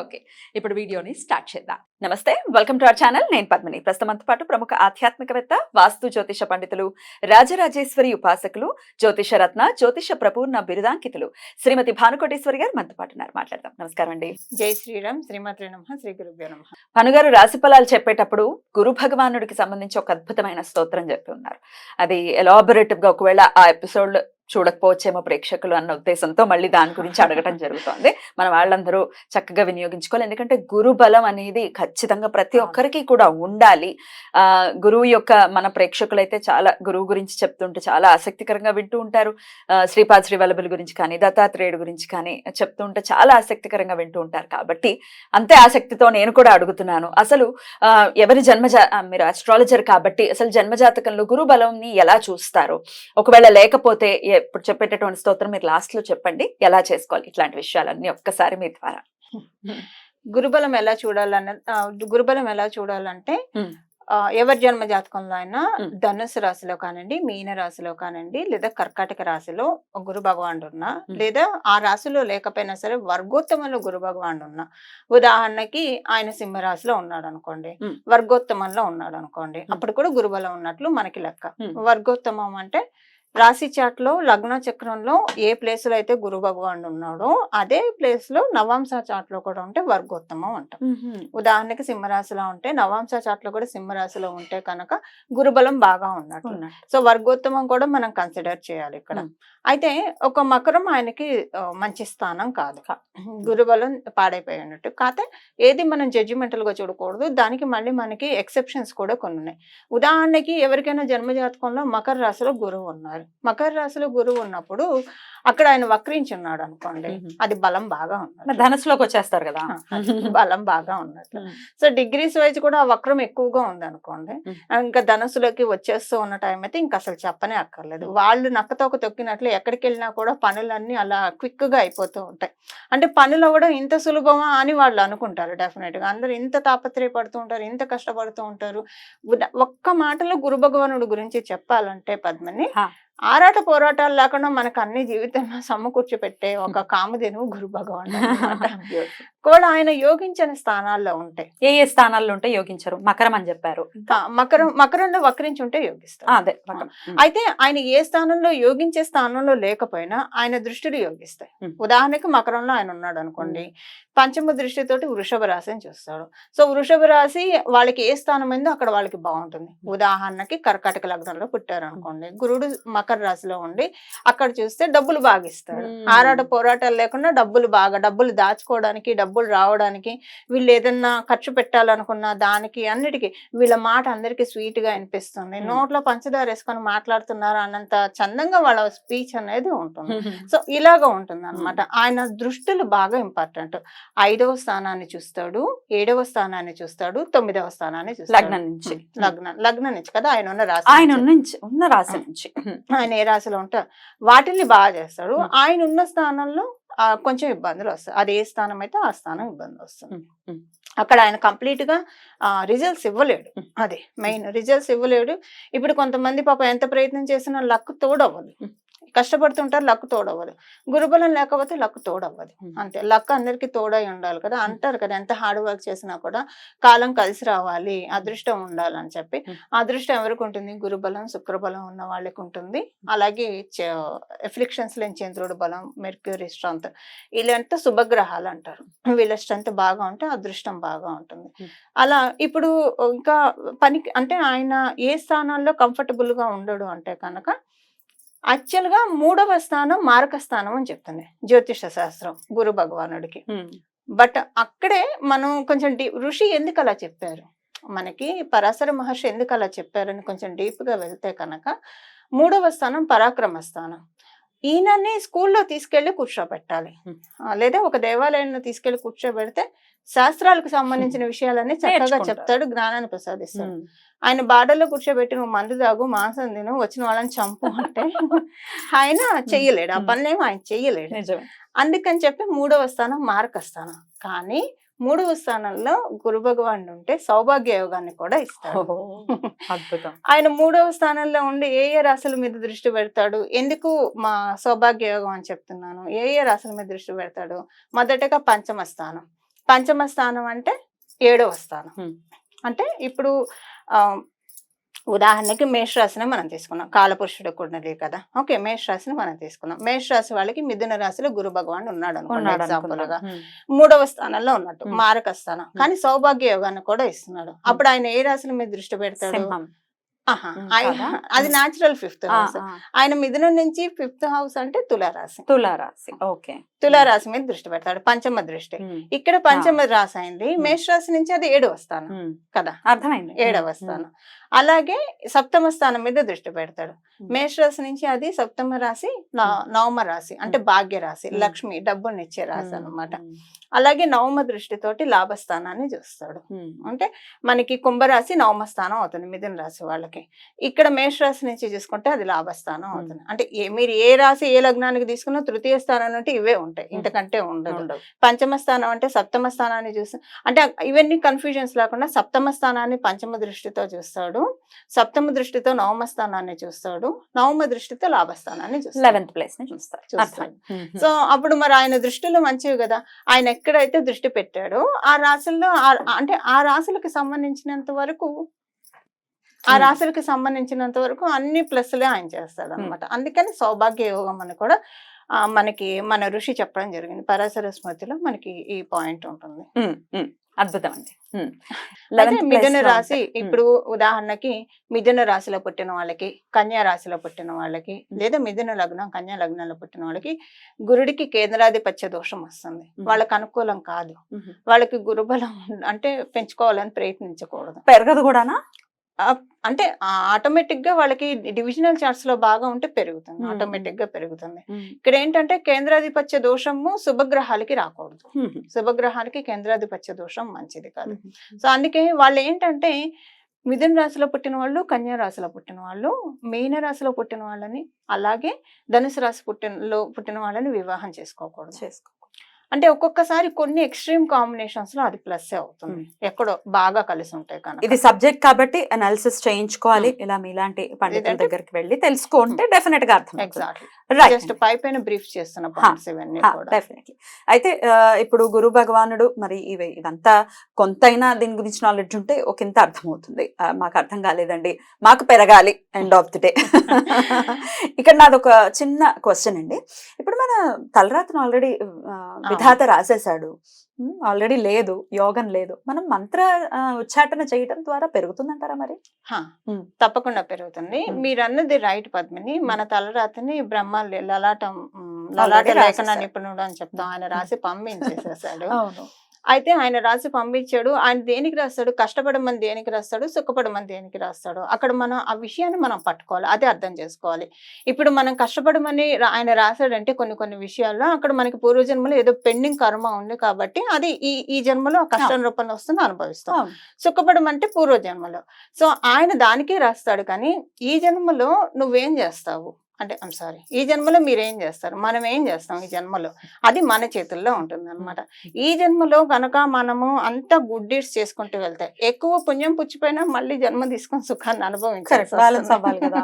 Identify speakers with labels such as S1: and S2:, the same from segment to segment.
S1: Okay ఇప్పుడు వీడియోని start చేద్దాం. నమస్తే వెల్కమ్ టు అవర్ ఛానల్. నేను పద్మిని. ప్రస్తుతంతో పాటు ప్రముఖ ఆధ్యాత్మికవేత్త వాస్తు జ్యోతిష పండితులు రాజరాజేశ్వరి ఉపాసకులు జ్యోతిష రత్న జ్యోతిష ప్రపూర్ణ బిరుదాంకితులు శ్రీమతి భానుకోటేశ్వరి గారు మనతో పాటు ఉన్నారు. మాట్లాడదాం. నమస్కారం అండి.
S2: జై శ్రీరామ్. శ్రీమాత్రి నమ. శ్రీ గురుభ్యో నమ.
S1: భానుగారు రాశి ఫలాలు చెప్పేటప్పుడు గురు భగవానుడికి సంబంధించి ఒక అద్భుతమైన స్తోత్రం చెప్పి ఉన్నారు. అది ఎలాబొరేటివ్గా ఒకవేళ ఆ ఎపిసోడ్ చూడకపోవచ్చేమో ప్రేక్షకులు అన్న ఉద్దేశంతో మళ్ళీ దాని గురించి అడగటం జరుగుతోంది. మన వాళ్ళందరూ చక్కగా వినియోగించుకోవాలి. ఎందుకంటే గురు బలం అనేది ఖచ్చితంగా ప్రతి. ఒక్కరికి కూడా ఉండాలి. ఆ గురువు యొక్క మన ప్రేక్షకులైతే చాలా గురువు గురించి చెప్తుంటే చాలా ఆసక్తికరంగా వింటూ ఉంటారు. శ్రీపాద్ శ్రీవల్లభుల గురించి కానీ దత్తాత్రేయుడు గురించి కానీ చెప్తూ ఉంటే చాలా ఆసక్తికరంగా వింటూ ఉంటారు. కాబట్టి అంతే ఆసక్తితో నేను కూడా అడుగుతున్నాను. అసలు ఎవరి జన్మజా మీరు అస్ట్రాలజర్ కాబట్టి అసలు జన్మజాతకంలో గురు బలంని ఎలా చూస్తారు? ఒకవేళ లేకపోతే ఇప్పుడు చెప్పేటటువంటి స్తోత్రం మీరు లాస్ట్లో చెప్పండి ఎలా చేసుకోవాలి ఇట్లాంటి విషయాలన్నీ ఒక్కసారి మీ ద్వారా
S2: గురుబలం ఎలా చూడాలన్న గురుబలం ఎలా చూడాలంటే ఎవరి జన్మ జాతకంలో అయినా. ధనుసు రాశిలో కానివ్వండి మీన రాశిలో కానివ్వండి లేదా కర్కాటక రాశిలో గురు భగవానుడు ఉన్నా. లేదా ఆ రాశిలో లేకపోయినా సరే వర్గోత్తమంలో గురు భగవానుడు ఉన్నా ఉదాహరణకి ఆయన సింహరాశిలో ఉన్నాడు అనుకోండి. వర్గోత్తమంలో ఉన్నాడు అనుకోండి. అప్పుడు కూడా గురుబలం ఉన్నట్లు మనకి లెక్క. వర్గోత్తమం అంటే రాశి చాట్లో లగ్న చక్రంలో ఏ ప్లేస్లో అయితే గురు భగవానుడు ఉన్నాడో అదే ప్లేస్లో నవాంశ చాట్లో కూడా ఉంటే వర్గోత్తమం అంటాం. ఉదాహరణకి సింహరాశిలో ఉంటే నవాంశ చాట్లో కూడా సింహరాశిలో ఉంటే కనుక గురుబలం బాగా
S1: ఉన్నాడు.
S2: సో వర్గోత్తమం కూడా మనం కన్సిడర్ చేయాలి ఇక్కడ. అయితే ఒక మకరం ఆయనకి మంచి స్థానం కాదు. గురుబలం పాడైపోయి ఉన్నట్టు కాకపోతే ఏది మనం జడ్జిమెంటల్గా చూడకూడదు. దానికి మళ్ళీ మనకి ఎక్సెప్షన్స్ కూడా కొన్ని ఉన్నాయి ఉదాహరణకి ఎవరికైనా జన్మజాతకంలో మకర రాశిలో గురువు ఉన్నారు. మకర రాశిలో గురువు ఉన్నప్పుడు అక్కడ ఆయన వక్రించి ఉన్నాడు అనుకోండి. అది బలం బాగా ఉన్నది.
S1: ధనస్సులోకి వచ్చేస్తారు కదా.
S2: బలం బాగా ఉన్నట్లు సో డిగ్రీస్ వైజ్ కూడా వక్రం ఎక్కువగా ఉంది అనుకోండి. ఇంకా ధనస్సులోకి వచ్చేస్తూ ఉన్న టైం అయితే ఇంకా అసలు చెప్పనే అక్కర్లేదు. వాళ్ళు నక్కతోక తొక్కినట్లు ఎక్కడికి వెళ్ళినా కూడా పనులన్నీ అలా క్విక్గా అయిపోతూ ఉంటాయి. అంటే పనులు అవ్వడం ఇంత సులభమా అని వాళ్ళు అనుకుంటారు డెఫినెట్గా. అందరూ ఇంత తాపత్రయపడుతూ ఉంటారు ఇంత కష్టపడుతూ ఉంటారు. ఒక్క మాటలో గురు భగవానుడు గురించి చెప్పాలంటే పద్మని. ఆరాట పోరాటాలు లేకుండా మనకు అన్ని జీవితంలో సమకూర్చి పెట్టే ఒక కామధేను గురు భగవాన్ కూడా ఆయన యోగించని స్థానాల్లో ఉంటాయి
S1: ఏ ఏ స్థానాల్లో ఉంటే యోగించరు. మకరం అని చెప్పారు.
S2: మకరం మకరంలో వక్రించి ఉంటే యోగిస్తారు.
S1: అదే.
S2: అయితే ఆయన ఏ స్థానంలో యోగించే స్థానంలో లేకపోయినా ఆయన దృష్టిని యోగిస్తాయి. ఉదాహరణకి మకరంలో ఆయన ఉన్నాడు అనుకోండి. పంచమ దృష్టితోటి వృషభ రాశిని చూస్తాడు. సో వృషభ రాశి వాళ్ళకి ఏ స్థానం అయిందో అక్కడ వాళ్ళకి బాగుంటుంది. ఉదాహరణకి కర్కాటక లగ్నంలో పుట్టారు అనుకోండి. గురుడు మకర రాశిలో ఉండి అక్కడ చూస్తే డబ్బులు బాగా ఇస్తాడు. ఆరాట పోరాటాలు లేకుండా డబ్బులు బాగా డబ్బులు దాచుకోవడానికి డబ్బులు రావడానికి వీళ్ళు ఏదన్నా ఖర్చు పెట్టాలనుకున్న దానికి అన్నిటికీ వీళ్ళ మాట అందరికి స్వీట్గా అనిపిస్తుంది. నోట్లో పంచదార వేసుకొని మాట్లాడుతున్నారు అన్నంత చందంగా వాళ్ళ స్పీచ్ అనేది ఉంటుంది. సో ఇలాగ ఉంటుంది అనమాట ఆయన దృష్టిలు బాగా ఇంపార్టెంట్ ఐదవ స్థానాన్ని చూస్తాడు ఏడవ స్థానాన్ని చూస్తాడు తొమ్మిదవ స్థానాన్ని చూస్తాడు
S1: లగ్నం నుంచి.
S2: లగ్నం లగ్నం నుంచి కదా ఆయన ఉన్న రాశి
S1: ఆయన
S2: నుంచి.
S1: ఉన్న రాశి నుంచి.
S2: ఆయన ఏ రాశిలో ఉంటారు వాటిని బాగా చేస్తాడు. ఆయన ఉన్న స్థానంలో కొంచెం ఇబ్బందులు వస్తాయి అది ఏ స్థానం అయితే ఆ స్థానం ఇబ్బంది వస్తుంది. అక్కడ ఆయన కంప్లీట్గా రిజల్ట్స్ ఇవ్వలేడు. అదే మెయిన్ రిజల్ట్స్ ఇవ్వలేడు ఇప్పుడు కొంతమంది పాప ఎంత ప్రయత్నం చేసినా లక్ తోడవ్వదు. కష్టపడుతుంటారు లక్ తోడవ్వదు. గురుబలం లేకపోతే లక్ తోడవ్వదు. అంతే. లక్ అందరికి తోడై ఉండాలి కదా. అంటారు కదా ఎంత హార్డ్ వర్క్ చేసినా కూడా కాలం కలిసి రావాలి అదృష్టం ఉండాలని చెప్పి. అదృష్టం ఎవరికి ఉంటుంది? గురుబలం శుక్రబలం ఉన్న వాళ్ళకి ఉంటుంది. అలాగే ఎఫ్లిక్షన్స్ లేని చంద్రుడు బలం మెర్క్యూరీ స్ట్రెంత్ వీళ్ళంతా శుభగ్రహాలు అంటారు. వీళ్ళ స్ట్రెంత్ బాగా ఉంటే అదృష్టం బాగా ఉంటుంది. అలా ఇప్పుడు ఇంకా పనికి అంటే ఆయన ఏ స్థానాల్లో కంఫర్టబుల్గా ఉండడు అంటే కనుక యాక్చువల్గా మూడవ స్థానం మారక స్థానం అని చెప్తుంది. జ్యోతిష శాస్త్రం గురు భగవానుడికి. బట్ అక్కడే మనం కొంచెం డీ- ఋషి ఎందుకు అలా చెప్పారు? మనకి పరాశర మహర్షి ఎందుకు అలా చెప్పారని కొంచెం డీప్గా వెళ్తే కనుక మూడవ స్థానం పరాక్రమ స్థానం. ఈయనని స్కూల్లో తీసుకెళ్ళి కూర్చోబెట్టాలి. లేదా ఒక దేవాలయంలో తీసుకెళ్ళి కూర్చోబెడితే శాస్త్రాలకు సంబంధించిన విషయాలన్నీ చక్కగా. చెప్తాడు జ్ఞానాన్ని ప్రసాదిస్తాడు. ఆయన బాడలో కూర్చోబెట్టి నువ్వు మందు తాగు మాంసం తిను వచ్చిన వాళ్ళని చంపు అంటే ఆయన చెయ్యలేడు. ఆ. పనులేమో ఆయన చెయ్యలేడు.
S1: నిజమే.
S2: అందుకని చెప్పి మూడవ స్థానం మార్క స్థానం. కానీ మూడవ స్థానంలో గురు భగవానుడు ఉంటే సౌభాగ్య యోగాన్ని కూడా ఇస్తాడు.
S1: అద్భుతం.
S2: ఆయన మూడవ స్థానంలో ఉండి ఏ ఏ రాశుల మీద దృష్టి పెడతాడు? ఎందుకు మా సౌభాగ్య యోగం అని చెప్తున్నాను. ఏ ఏ రాశుల మీద దృష్టి పెడతాడు? మొదటగా పంచమ స్థానం. పంచమ స్థానం అంటే ఏడవ స్థానం. అంటే ఇప్పుడు ఉదాహరణకి మేషరాశిని మనం తీసుకున్నాం కాలపురుషుడు కుండలి కదా. ఓకే మేషరాశిని మనం తీసుకున్నాం మేషరాశి వాళ్ళకి మిథున రాశిలో గురు భగవాన్ ఉన్నాడు అనుకోండి
S1: ఉన్నాడు ఎగ్జాంపుల్గా.
S2: మూడవ స్థానంలో ఉన్నట్టు. మారక స్థానం. కానీ సౌభాగ్య యోగాన్ని కూడా ఇస్తున్నాడు. అప్పుడు ఆయన ఏ రాశుల మీద దృష్టి పెడతాడు? అది
S1: ఉమ్.
S2: Natural fifth house. ఆయన మిథునం నుంచి ఫిఫ్త్ హౌస్ అంటే తులారాశి.
S1: తులారాశి. ఓకే.
S2: తులారాశి మీద దృష్టి పెడతాడు పంచమ దృష్టి. ఇక్కడ పంచమ రాశి అయింది. మేషరాశి నుంచి అది ఏడవ స్థానం
S1: ఉమ్.
S2: కదా?
S1: అర్థమైంది.
S2: ఏడవ స్థానం. అలాగే సప్తమ స్థానం మీద దృష్టి పెడతాడు. మేషరాశి నుంచి అది సప్తమ రాశి. నవమ రాశి అంటే. భాగ్య రాశి. లక్ష్మి డబ్బుని ఇచ్చే రాశి
S1: ఉమ్,
S2: అలాగే నవమ దృష్టితోటి లాభస్థానాన్ని చూస్తాడు. అంటే మనకి కుంభరాశి నవమ స్థానం అవుతుంది మిథున రాశి వాళ్ళకి. ఇక్కడ మేష రాశి నుంచి చూసుకుంటే అది లాభస్థానం అవుతుంది. అంటే మీరు ఏ రాశి ఏ లగ్నానికి తీసుకున్నా తృతీయ స్థానం అంటే ఇవే ఉంటాయి. ఇంతకంటే ఉండదు. పంచమ స్థానం అంటే సప్తమ స్థానాన్ని చూసి అంటే ఇవన్నీ కన్ఫ్యూజన్స్ లేకుండా సప్తమ స్థానాన్ని పంచమ దృష్టితో చూస్తాడు. సప్తమ దృష్టితో నవమ స్థానాన్ని చూస్తాడు. నవమ దృష్టితో లాభస్థానాన్ని చూస్తాడు.
S1: లెవెన్త్ ప్లేస్ని
S2: చూస్తాడు.
S1: ఉమ్,
S2: సో అప్పుడు మరి ఆయన దృష్టిలో మంచివి కదా. ఆయన ఎక్కడైతే దృష్టి పెట్టాడో ఆ రాశుల్లో అంటే ఆ రాశులకు సంబంధించినంత వరకు ఆ. రాశులకి సంబంధించినంత వరకు అన్ని ప్లస్లే ఆయన చేస్తాడు అనమాట అందుకని సౌభాగ్య యోగం అని కూడా మనకి మన ఋషి చెప్పడం జరిగింది పరాశర స్మృతిలో మనకి ఈ పాయింట్ ఉంటుంది.
S1: అద్భుతం అండి ఉమ్.
S2: అయితే
S1: 11th place
S2: మిథున రాశి ఇప్పుడు ఉదాహరణకి మిథున రాశిలో పుట్టిన వాళ్ళకి కన్యా రాశిలో పుట్టిన వాళ్ళకి లేదా మిథున లగ్నం కన్యా లగ్నంలో పుట్టిన వాళ్ళకి గురుడికి కేంద్రాధిపత్య దోషం వస్తుంది. వాళ్ళకి అనుకూలం కాదు. వాళ్ళకి గురుబలం అంటే పెంచుకోవాలని ప్రయత్నించకూడదు
S1: పెరగదు కూడానా
S2: ఆ, అంటే ఆటోమేటిక్గా వాళ్ళకి డివిజనల్ చార్ట్స్లో బాగా ఉంటే పెరుగుతుంది. ఆటోమేటిక్గా పెరుగుతుంది. ఇక్కడ ఏంటంటే కేంద్రాధిపత్య దోషము శుభగ్రహాలకి రాకూడదు. శుభగ్రహాలకి కేంద్రాధిపత్య దోషం మంచిది కాదు. సో అందుకే వాళ్ళు ఏంటంటే మిథున రాశిలో పుట్టిన వాళ్ళు కన్యా రాశిలో పుట్టిన వాళ్ళు మీన రాశిలో పుట్టిన వాళ్ళని అలాగే ధనుసు రాశి పుట్టినలో పుట్టిన వాళ్ళని వివాహం చేసుకోకూడదు.
S1: చేసుకో
S2: అంటే ఒక్కొక్కసారి కొన్ని ఎక్స్ట్రీమ్ కాంబినేషన్స్లో అది ప్లస్ అవుతుంది. ఎక్కడో బాగా కలిసి ఉంటాయి కనుక.
S1: ఇది సబ్జెక్ట్ కాబట్టి అనాలిసిస్ చేయించుకోవాలి. ఇలా మీలాంటి పండితుల దగ్గరికి వెళ్ళి తెలుసుకుంటే డెఫినెట్గా అర్థం
S2: ఎగ్జాక్ట్లీ జస్ట్ పై పైన బ్రీఫ్ చేస్తున్న పాయింట్స్ ఇవన్నీ
S1: డెఫినెట్లీ అయితే ఇప్పుడు గురు భగవానుడు మరి ఇవి ఇదంతా కొంతైనా దీని గురించి నాలెడ్జ్ ఉంటే ఒక ఇంత అర్థమవుతుంది మాకు అర్థం కాలేదండి. మాకు పెరగాలి. ఎండ్ ఆఫ్ ది డే ఇక్కడ నాది ఒక చిన్న క్వశ్చన్ అండి. ఇప్పుడు మన తలరాతను ఆల్రెడీ విధాత రాసేశాడు. ఆల్రెడీ లేదు యోగం లేదు. మనం మంత్ర ఉచ్చాటన చేయడం ద్వారా పెరుగుతుందంటారా మరి.
S2: తప్పకుండా పెరుగుతుంది. మీరు అన్నది రైట్ పద్మిని. మన తలరాతని బ్రహ్మ లే- లలాటం లలాట లేఖన. నిపుణుడు అని చెప్తాం. ఆయన రాసి పంపించేసేసాడు.
S1: అవును.
S2: అయితే ఆయన రాసి పంపించాడు. ఆయన దేనికి రాస్తాడు? కష్టపడమని దేనికి రాస్తాడు? సుఖపడమని దేనికి రాస్తాడు? అక్కడ మనం ఆ విషయాన్ని మనం పట్టుకోవాలి. అదే అర్థం చేసుకోవాలి. ఇప్పుడు మనం కష్టపడమని ఆయన రాశాడంటే కొన్ని కొన్ని విషయాల్లో అక్కడ మనకి పూర్వజన్మలో ఏదో పెండింగ్ కర్మ ఉంది కాబట్టి అది ఈ ఈ జన్మలో ఆ కష్టం రూపంలో వస్తుంది అనుభవిస్తాం. సుఖపడమంటే పూర్వజన్మలో. సో ఆయన దానికే రాస్తాడు కానీ ఈ జన్మలో నువ్వేం చేస్తావు? అంటే ఐమ్ సారీ ఈ జన్మలో మీరేం చేస్తారు? మనం ఏం చేస్తాం ఈ జన్మలో? అది మన చేతుల్లో ఉంటుంది అనమాట ఈ జన్మలో కనుక మనము అంత గుడ్ డీడ్స్ చేసుకుంటూ వెళ్తే ఎక్కువ పుణ్యం పుచ్చిపోయినా మళ్ళీ జన్మ తీసుకొని సుఖాన్ని
S1: కరెక్ట్ బ్యాలెన్స్ అవ్వాలి
S2: అనుభవించాలి
S1: కదా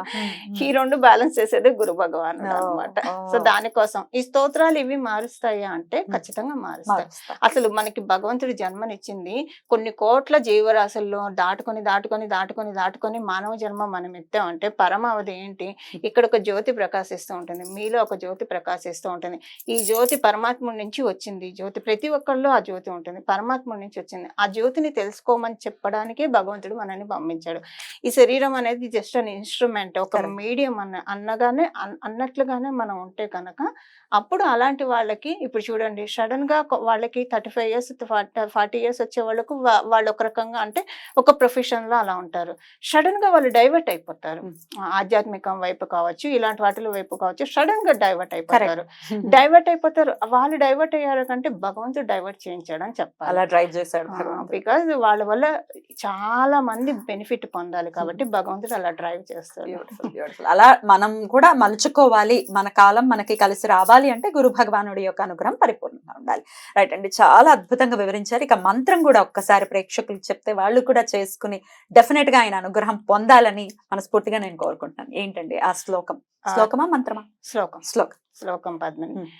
S2: ఈ రెండు బ్యాలెన్స్ చేసేది గురు భగవానుడు
S1: ఓ,
S2: అనమాట. సో దానికోసం ఈ స్తోత్రాలు ఇవి మారుస్తాయా అంటే ఖచ్చితంగా మారుస్తాయి.
S1: మారుస్తా.
S2: అసలు మనకి భగవంతుడు జన్మనిచ్చింది కొన్ని కోట్ల జీవరాశుల్లో దాటుకొని దాటుకొని దాటుకొని దాటుకొని మానవ జన్మ మనం ఎత్తామంటే పరమావధి ఏంటి? ఇక్కడ ఒక జ్యోతి ప్రకాశిస్తూ ఉంటుంది. మీలో ఒక జ్యోతి ప్రకాశిస్తూ ఉంటుంది. ఈ జ్యోతి పరమాత్ముడి నుంచి వచ్చింది. జ్యోతి ప్రతి ఒక్కరిలో ఆ జ్యోతి ఉంటుంది. పరమాత్ముడి నుంచి వచ్చింది. ఆ జ్యోతిని తెలుసుకోమని చెప్పడానికే భగవంతుడు మనల్ని పంపించాడు. ఈ శరీరం అనేది జస్ట్ అన్ ఇన్స్ట్రుమెంట్ ఒక. మీడియం అన్న అన్నగానే అన్- అన్నట్లుగానే మనం ఉంటే కనుక అప్పుడు అలాంటి వాళ్ళకి ఇప్పుడు చూడండి సడన్గా వాళ్ళకి thirty five years forty years వచ్చే వాళ్ళకు వాళ్ళు ఒక రకంగా అంటే ఒక ప్రొఫెషన్లో అలా ఉంటారు. సడన్గా వాళ్ళు డైవర్ట్ అయిపోతారు.
S1: Hmm.
S2: ఆధ్యాత్మికం వైపు కావచ్చు ఇలాంటి వాటిల వైపు కావచ్చు సడన్గా డైవర్ట్ అయిపోతారు.
S1: Hmm.
S2: డైవర్ట్ అయిపోతారు. వాళ్ళు డైవర్ట్ అయ్యారు కంటే భగవంతుడు డైవర్ట్ చేయించాడని చెప్పాలి.
S1: అలా డ్రైవ్ చేశాడు భగవంతుడు.
S2: బికాజ్ వాళ్ళ వల్ల చాలా మంది బెనిఫిట్ పొందాలి కాబట్టి భగవంతుడు అలా డ్రైవ్ చేస్తాడు.
S1: Beautiful. అలా మనం కూడా మలుచుకోవాలి. మన కాలం మనకి కలిసి రావాలి అంటే గురు భగవానుడి యొక్క అనుగ్రహం పరిపూర్ణంగా ఉండాలి. రైట్ అండి. చాలా అద్భుతంగా వివరించారు. ఇక మంత్రం కూడా ఒక్కసారి ప్రేక్షకులకు చెప్తే వాళ్ళు కూడా చేసుకుని డెఫినెట్గా ఆయన అనుగ్రహం పొందాలని మనస్ఫూర్తిగా నేను కోరుకుంటున్నాను. ఏంటండి ఆ శ్లోకం? శ్లోకమా మంత్రమా
S2: శ్లోకం
S1: శ్లోకం
S2: శ్లోకం పద్మిని.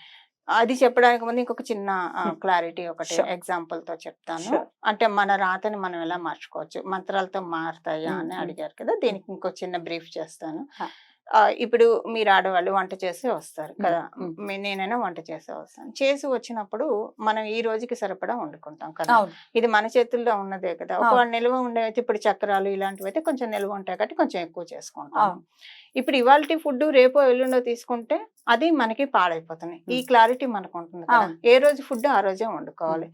S2: అది చెప్పడానికి ముందు ఇంకొక చిన్న. క్లారిటీ ఒకటి. ఎగ్జాంపుల్తో చెప్తాను. అంటే మన రాతని మనం ఎలా మార్చుకోవచ్చు మంత్రాలతో మారుతాయా అని. అడిగారు కదా దీనికి ఇంకో చిన్న బ్రీఫ్ చేస్తాను ఇప్పుడు మీరు ఆడవాళ్ళు వంట చేసి వస్తారు కదా. నేనైనా వంట చేసి వస్తాను. చేసి వచ్చినప్పుడు మనం ఈ రోజుకి సరిపడా వండుకుంటాం కదా. ఇది మన చేతుల్లో ఉన్నదే కదా. ఒకవేళ నిల్వ ఉండేవి ఇప్పుడు చక్రాలు ఇలాంటివి అయితే కొంచెం నిల్వ ఉంటాయి కాబట్టి కొంచెం ఎక్కువ చేసుకుంటాం. ఇప్పుడు ఇవాళ ఫుడ్ రేపో ఎల్లుండో తీసుకుంటే అది మనకి పాడైపోతుంది. ఈ. క్లారిటీ మనకు ఉంటుంది కదా. ఏ రోజు ఫుడ్ ఆ రోజే వండుకోవాలి.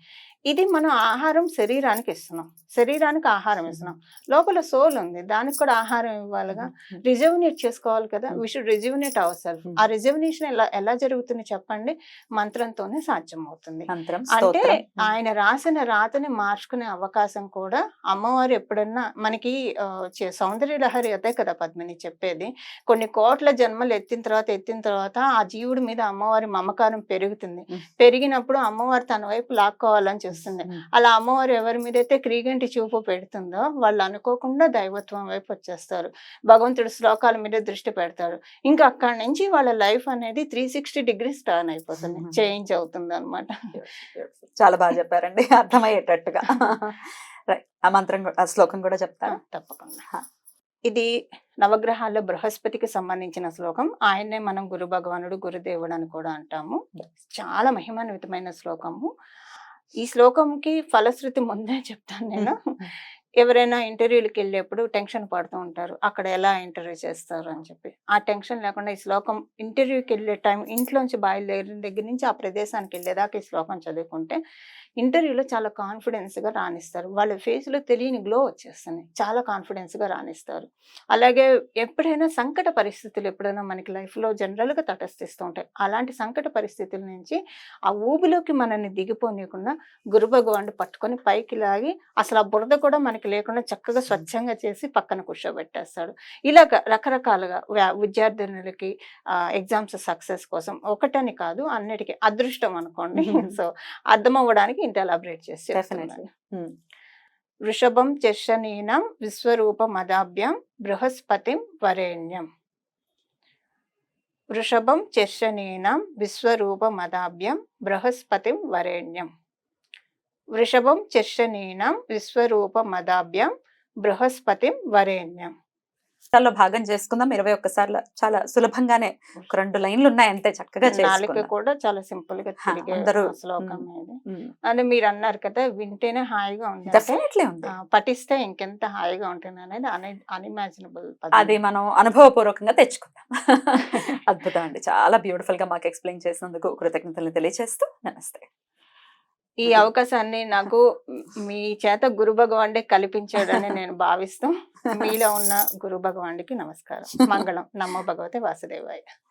S2: ఇది మనం ఆహారం శరీరానికి ఇస్తున్నాం. శరీరానికి ఆహారం ఇస్తున్నాం. లోపల సోల్ ఉంది. దానికి కూడా ఆహారం ఇవ్వాలిగా. రిజర్వినేట్ చేసుకోవాలి కదా. We should rejuvenate our self
S1: Hmm.
S2: ఆ రిజర్వినేషన్ ఎలా ఎలా జరుగుతుంది చెప్పండి? మంత్రంతోనే సాధ్యం అవుతుంది
S1: మంత్రం
S2: అంటే ఆయన రాసిన రాతని మార్చుకునే అవకాశం కూడా అమ్మవారు ఎప్పుడన్నా మనకి సౌందర్య లహరి అదే కదా పద్మిని చెప్పేది. కొన్ని కోట్ల జన్మలు ఎత్తిన తర్వాత ఎత్తిన తర్వాత ఆ జీవుడి మీద అమ్మవారి మమకారం పెరుగుతుంది. పెరిగినప్పుడు అమ్మవారు తన వైపు లాక్కోవాలని చూస్తుంది
S1: ఉమ్.
S2: అలా అమ్మవారు ఎవరి మీద అయితే క్రీగంటి చూపు పెడుతుందో వాళ్ళు అనుకోకుండా దైవత్వం వైపు వచ్చేస్తారు. భగవంతుడు శ్లోకాల మీద దృష్టి పెడతాడు. ఇంకా అక్కడి నుంచి వాళ్ళ లైఫ్ అనేది త్రీ సిక్స్టీ డిగ్రీస్ టర్న్ అయిపోతుంది. చేంజ్ అవుతుంది అనమాట
S1: చాలా బాగా చెప్పారండి. అర్థమయ్యేటట్టుగా. రైట్. ఆ మంత్రం ఆ శ్లోకం కూడా చెప్తారా?
S2: తప్పకుండా. ఇది నవగ్రహాల్లో బృహస్పతికి సంబంధించిన శ్లోకం. ఆయన్నే మనం గురు భగవానుడు గురుదేవుడు అని కూడా అంటాము. చాలా మహిమాన్వితమైన శ్లోకము. ఈ శ్లోకంకి ఫలశ్రుతి ముందే చెప్తాను నేను. ఎవరైనా ఇంటర్వ్యూలకు వెళ్ళేప్పుడు టెన్షన్ పడుతూ ఉంటారు. అక్కడ ఎలా ఇంటర్వ్యూ చేస్తారు అని చెప్పి. ఆ టెన్షన్ లేకుండా ఈ శ్లోకం ఇంటర్వ్యూకి వెళ్ళే టైం ఇంట్లోంచి బయలుదేరిన దగ్గర నుంచి ఆ ప్రదేశానికి వెళ్ళేదాకా ఈ శ్లోకం చదువుకుంటే ఇంటర్వ్యూలో చాలా కాన్ఫిడెన్స్గా రాణిస్తారు. వాళ్ళ ఫేస్లో తెలియని గ్లో వచ్చేస్తుంది. చాలా కాన్ఫిడెన్స్గా రాణిస్తారు. అలాగే ఎప్పుడైనా సంకట పరిస్థితులు ఎప్పుడైనా మనకి లైఫ్లో జనరల్గా తటస్థిస్తూ ఉంటాయి. అలాంటి సంకట పరిస్థితుల నుంచి ఆ ఊబిలోకి మనల్ని దిగిపోనీయకుండా గురు భగవానుడు పట్టుకొని పైకి లాగి అసలు ఆ బురద కూడా మనకి లేకుండా చక్కగా స్వచ్ఛంగా చేసి పక్కన కూర్చోబెట్టేస్తాడు. ఇలాగ రకరకాలుగా వ్యా- విద్యార్థినులకి ఎగ్జామ్స్ సక్సెస్ కోసం ఒకటని కాదు అన్నిటికీ అదృష్టం అనుకోండి. సో అర్థం అవ్వడానికి ఇంత ఎలాబరేట్ చేసి. వృషభం చర్షనీనం విశ్వరూప మదాభ్యం బృహస్పతిం వరేణ్యం. వృషభం చర్షనీనం విశ్వరూప మదాభ్యం బృహస్పతిం వరేణ్యం. వృషభం చర్షనీనం విశ్వరూప మదాభ్యం బృహస్పతిం వరేణ్యం.
S1: లో భాగం చేసుకుందాం. ఇరవై ఒక్కసార్లు చాలా సులభంగానే ఒక రెండు లైన్లు ఉన్నాయి. అంతే చక్కగా
S2: కూడా చాలా సింపుల్గా
S1: అందరూ,
S2: శ్లోకం అని మీరు అన్నారు కదా వింటేనే హాయిగా ఉంది అంటే,
S1: డెఫినెట్లీ ఉంది.
S2: పఠిస్తే ఇంకెంత హాయిగా ఉంటుంది అనేది అన్ అన్ఇమాజినబుల్
S1: అది మనం అనుభవపూర్వకంగా తెచ్చుకుందాం. అద్భుతం అండి. చాలా బ్యూటిఫుల్గా మాకు ఎక్స్ప్లెయిన్ చేసినందుకు కృతజ్ఞతలు తెలియజేస్తూ నమస్తే.
S2: ఈ అవకాశాన్ని నాకు మీ చేత గురు భగవానుడే కల్పించాడని నేను భావిస్తూ మీలో ఉన్న గురు భగవానుడికి నమస్కారం. మంగళం. నమో భగవతే వాసుదేవాయ.